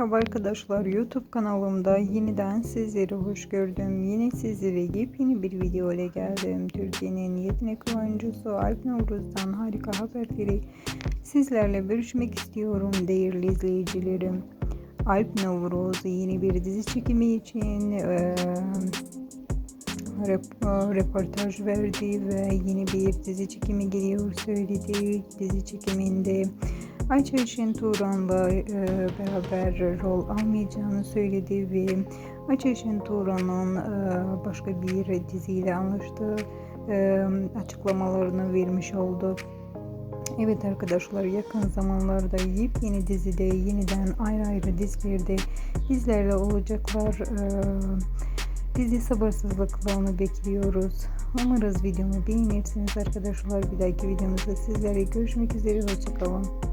Merhaba arkadaşlar YouTube kanalımda yeniden sizleri hoş gördüm. Yine sizlere yepyeni bir video ile geldim. Türkiye'nin yetenekli oyuncusu Alp Navruz'dan harika haberleri sizlerle görüşmek istiyorum değerli izleyicilerim. Alp Navruz yeni bir dizi çekimi için eee, rep- röportaj verdi ve yeni bir dizi çekimi geliyor söyledi. Dizi çekiminde Ayça Şenturan'la e, beraber rol almayacağını söyledi ve Ayça Şenturan'ın e, başka bir diziyle anlaştığı e, açıklamalarını vermiş oldu. Evet arkadaşlar yakın zamanlarda yepyeni dizide yeniden ayrı ayrı dizilerde bizlerle olacaklar. E, Dizi sabırsızlıkla onu bekliyoruz. Umarız videomu beğenirsiniz arkadaşlar. Bir dahaki videomuzda sizlerle görüşmek üzere. Hoşçakalın.